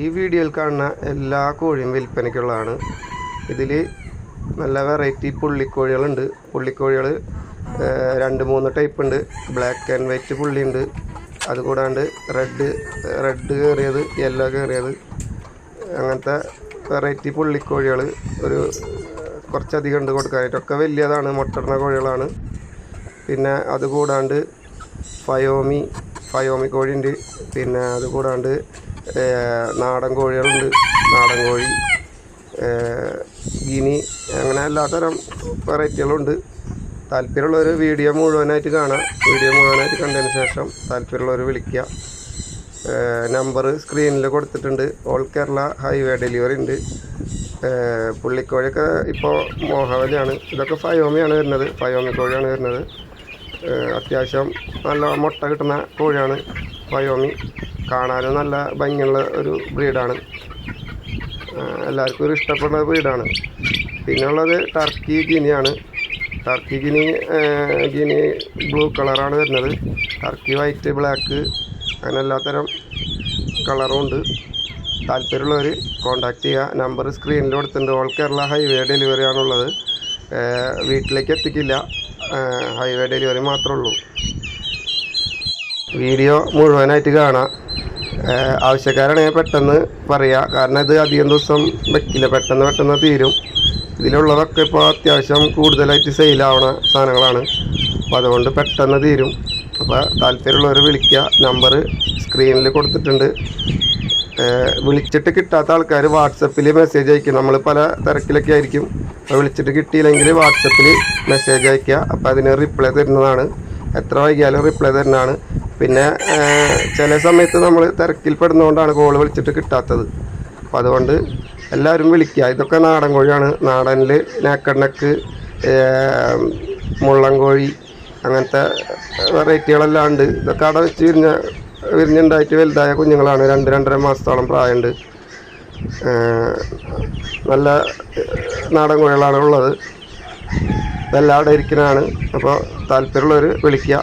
ഈ വീഡിയോയിൽ കാണുന്ന എല്ലാ കോഴിയും വിൽപ്പനയ്ക്കുള്ളതാണ്. ഇതിൽ നല്ല വെറൈറ്റി പുള്ളിക്കോഴികളുണ്ട്. പുള്ളിക്കോഴികൾ രണ്ട് മൂന്ന് ടൈപ്പ് ഉണ്ട്. ബ്ലാക്ക് ആൻഡ് വൈറ്റ് പുള്ളിയുണ്ട്. അതുകൂടാണ്ട് റെഡ് റെഡ് കയറിയത് യെല്ലോ കയറിയത്. അങ്ങനത്തെ വെറൈറ്റി പുള്ളിക്കോഴികൾ ഒരു കുറച്ചധികം ഉണ്ട് കൊടുക്കാനായിട്ടൊക്കെ വലിയതാണ്. മുട്ടടുന്ന കോഴികളാണ്. പിന്നെ അതുകൂടാണ്ട് ഫയോമി ഫയോമി കോഴിയുണ്ട്. പിന്നെ അതുകൂടാണ്ട് നാടൻ കോഴികളുണ്ട്. നാടൻ കോഴി ഗിനി അങ്ങനെ എല്ലാത്തരം വെറൈറ്റികളുണ്ട്. താല്പര്യമുള്ളവർ വീഡിയോ മുഴുവനായിട്ട് കാണാം. വീഡിയോ മുഴുവനായിട്ട് കണ്ടതിന് ശേഷം താല്പര്യമുള്ളവർ വിളിക്കുക. നമ്പർ സ്ക്രീനിൽ കൊടുത്തിട്ടുണ്ട്. ഓൾ കേരള ഹൈവേ ഡെലിവറി ഉണ്ട്. പുള്ളിക്കോഴിയൊക്കെ ഇപ്പോൾ മോഹവലിയാണ്. ഇതൊക്കെ ഫയോമിയാണ് വരുന്നത്. ഫയോമി കോഴിയാണ് വരുന്നത്. അത്യാവശ്യം നല്ല മുട്ട കിട്ടുന്ന കോഴിയാണ്. ഫയോമി കാണാനും നല്ല ഭംഗിയുള്ള ഒരു ബ്രീഡാണ് എല്ലാവർക്കും ഒരു ഇഷ്ടപ്പെടുന്ന ബ്രീഡാണ് പിന്നെ ഉള്ളത് ടർക്കി ഗിനിയാണ് ടർക്കി ഗിനി ഗിനി ബ്ലൂ കളറാണ് വരുന്നത്. ടർക്കി വൈറ്റ് ബ്ലാക്ക് അങ്ങനെ എല്ലാത്തരം കളറും ഉണ്ട്. താല്പര്യമുള്ളവർ കോൺടാക്ട് ചെയ്യുക. നമ്പർ സ്ക്രീനിൽ കൊടുത്തിട്ടുണ്ട്. ഓൾ കേരള ഹൈവേ ഡെലിവറി ആണുള്ളത്. വീട്ടിലേക്ക് എത്തിക്കില്ല. ഹൈവേ ഡെലിവറി മാത്രമേ ഉള്ളൂ. വീഡിയോ മുഴുവനായിട്ട് കാണാം. ആവശ്യക്കാരാണെങ്കിൽ പെട്ടെന്ന് പറയാം. കാരണം ഇത് അധികം ദിവസം വെക്കില്ല. പെട്ടെന്ന് പെട്ടെന്ന് തീരും. ഇതിലുള്ളതൊക്കെ ഇപ്പോൾ അത്യാവശ്യം കൂടുതലായിട്ട് സെയിലാവണ സാധനങ്ങളാണ്. അപ്പോൾ അതുകൊണ്ട് പെട്ടെന്ന് തീരും. അപ്പോൾ താല്പര്യമുള്ളവർ വിളിക്കുക നമ്പർ സ്ക്രീനിൽ കൊടുത്തിട്ടുണ്ട്. വിളിച്ചിട്ട് കിട്ടാത്ത ആൾക്കാർ വാട്സപ്പിൽ മെസ്സേജ് അയക്കും. നമ്മൾ പല തിരക്കിലൊക്കെ ആയിരിക്കും. അപ്പോൾ വിളിച്ചിട്ട് കിട്ടിയില്ലെങ്കിൽ വാട്സപ്പിൽ മെസ്സേജ് അയക്കുക അപ്പോൾ അതിന് റിപ്ലൈ തരുന്നതാണ്. എത്ര വൈകിയാലും റിപ്ലൈ തരുന്നതാണ്. പിന്നെ ചില സമയത്ത് നമ്മൾ തിരക്കിൽ പെടുന്നതുകൊണ്ടാണ് കോൾ വിളിച്ചിട്ട് കിട്ടാത്തത്. അപ്പം അതുകൊണ്ട് എല്ലാവരും വിളിക്കുക ഇതൊക്കെ നാടൻ കോഴിയാണ്. നാടനിൽ നാക്കണ്ണക്ക് മുള്ളൻകോഴി അങ്ങനത്തെ വെറൈറ്റികളെല്ലാം ഉണ്ട്. ഇതൊക്കെ അവിടെ വെച്ച് വിരിഞ്ഞ വിരിഞ്ഞുണ്ടായിട്ട് വലുതായ കുഞ്ഞുങ്ങളാണ്. രണ്ട് രണ്ടര മാസത്തോളം പ്രായമുണ്ട്. നല്ല നാടൻ കോഴികളാണ് ഉള്ളത്. ഇതെല്ലാം അവിടെ ഇരിക്കുന്നതാണ് അപ്പോൾ താല്പര്യമുള്ളവർ വിളിക്കുക